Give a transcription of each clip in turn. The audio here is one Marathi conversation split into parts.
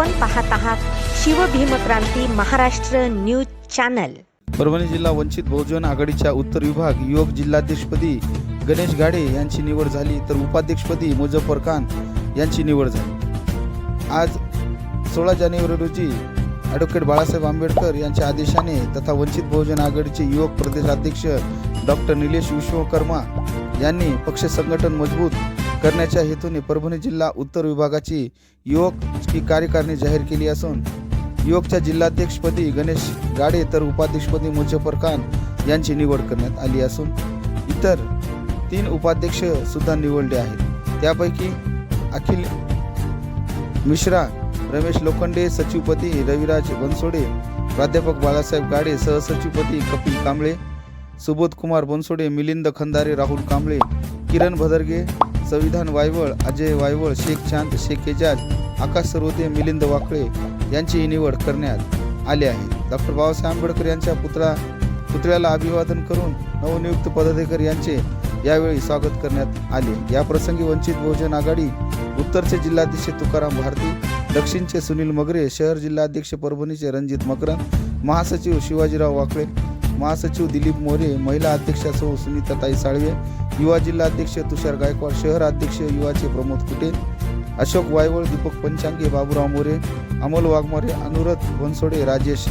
आपण पाहत आहात शिवभीमक्रांती महाराष्ट्र न्यूज चॅनल. परभणी जिल्हा वंचित बहुजन आघाडीच्या उत्तर विभाग युवक जिल्हाध्यक्षपदी गणेश गाडे यांची निवड झाली तर उपाध्यक्षपदी मुझफ्फर खान यांची निवड झाली. आज सोळा जानेवारी रोजी ॲडव्होकेट बाळासाहेब आंबेडकर यांच्या आदेशाने तथा वंचित बहुजन आघाडीचे युवक प्रदेशाध्यक्ष डॉक्टर निलेश विश्वकर्मा यांनी पक्ष संघटन मजबूत करण्याच्या हेतूने परभणी जिल्हा उत्तर विभागाची युवक ही कार्यकारिणी जाहीर केली असून युवकच्या जिल्हाध्यक्षपदी गणेश गाडे तर उपाध्यक्षपदी मुजफ्फर खान यांची निवड करण्यात आली असून इतर तीन उपाध्यक्ष सुद्धा निवडले आहेत. त्यापैकी अखिल मिश्रा रमेश लोखंडे सचिवपती रविराज बनसोडे प्राध्यापक बाळासाहेब गाडे सहसचिवपती कपिल कांबळे सुबोध कुमार बनसोडे मिलिंद खंदारे राहुल कांबळे किरण भदरगे संविधान वायवळ अजय वायवळ शेख चांद शेख एजाज आकाश सरोदे मिलिंद वाकळे यांची निवड करण्यात आली आहे. डॉक्टर बाबासाहेब आंबेडकर यांच्या पुतळा पुतळ्याला अभिवादन करून नवनियुक्त पदाधिकारी यांचे यावेळी स्वागत करण्यात आले. या प्रसंगी वंचित बहुजन आघाडी उत्तरचे जिल्हाध्यक्ष तुकाराम भारती दक्षिणचे सुनील मगरे शहर जिल्हाध्यक्ष परभणीचे रणजित मकरन महासचिव शिवाजीराव वाकळे महासचिव दिलीप मोरे महिला अध्यक्षासह सुनीताताई साळवे युवा जिल्हाध्यक्ष तुषार गायकवाड शहर अध्यक्ष युवाचे प्रमोद कुटे अशोक वायवळ दीपक पंचांगे बाबूराव मोरे अमोल वाघमोरे अनुरथ बनसोडे राजेश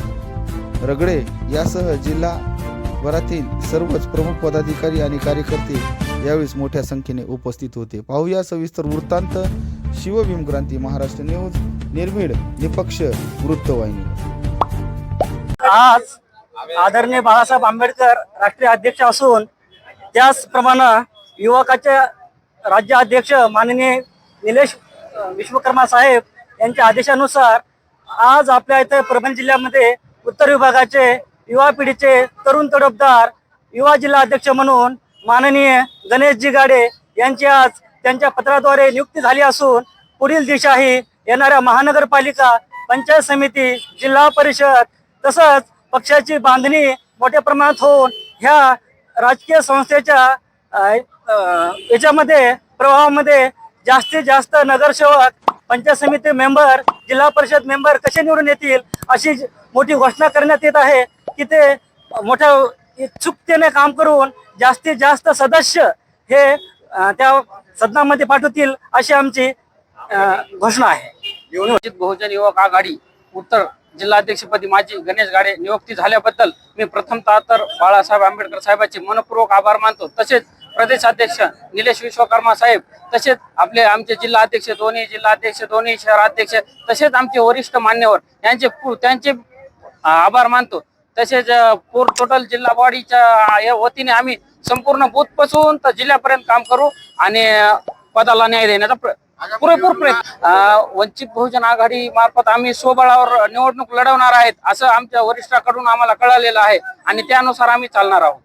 रगडे यासह जिल्हा भरातील सर्वच प्रमुख पदाधिकारी आणि कार्यकर्ते यावेळी मोठ्या संख्येने उपस्थित होते. पाहूया सविस्तर वृत्तांत. शिवभीम क्रांती महाराष्ट्र न्यूज निर्भीड निपक्ष वृत्तवाहिनी. आज आदरणीय बाळासाहेब आंबेडकर राष्ट्रीय अध्यक्ष असून त्याचप्रमाणे युवकाचे राज्य अध्यक्ष माननीय निलेश विश्वकर्मा साहेब यांच्या आदेशानुसार आज आपल्या इथे परभणी जिल्ह्यामध्ये उत्तर विभागाचे युवा पिढीचे तरुण तडफदार युवा जिल्हा अध्यक्ष म्हणून माननीय गणेशजी गाडे यांची आज त्यांच्या पत्राद्वारे नियुक्ती झाली असून पुढील दिशा ही येणाऱ्या महानगरपालिका पंचायत समिती जिल्हा परिषद तसंच पक्षाची बांधणी मोठ्या प्रमाणात होऊन ह्या राजकीय संस्थेच्या याच्यामध्ये प्रवाहामध्ये जास्तीत जास्त नगरसेवक पंचायत समिती मेंबर जिल्हा परिषद मेंबर कसे निवडून येतील अशी मोठी घोषणा करण्यात येत आहे की ते मोठ्या उत्सुकतेने काम करून जास्तीत जास्त सदस्य हे त्या सदनामध्ये पाठवतील अशी आमची घोषणा आहे. बहुजन युवक आघाडी उत्तर जिल्हाध्यक्षपदी माझी गणेश गाडे नियुक्ती झाल्याबद्दल मी प्रथमतः तर बाळासाहेब आंबेडकर साहेबांचे मनपूर्वक आभार मानतो. तसेच प्रदेशाध्यक्ष निलेश विश्वकर्मा साहेब तसेच आपले आमचे जिल्हाध्यक्ष दोन्ही जिल्हाध्यक्ष दोन्ही शहराध्यक्ष तसेच आमचे वरिष्ठ मान्यवर यांचे पू- त्यांचे आभार मानतो. तसेच पूर टोटल जिल्हा बॉडीच्या या वतीने आम्ही संपूर्ण बूथपासून तर जिल्ह्यापर्यंत काम करू आणि पदाला न्याय देण्याचा प्र- पुरेपूर प्रयत्न. वंचित बहुजन आघाडी मार्फत आम्ही स्वबळावर निवडणूक लढवणार आहेत असं आमच्या वरिष्ठाकडून आम्हाला कळालेलं आहे. आणि त्यानुसार आम्ही चालणार आहोत.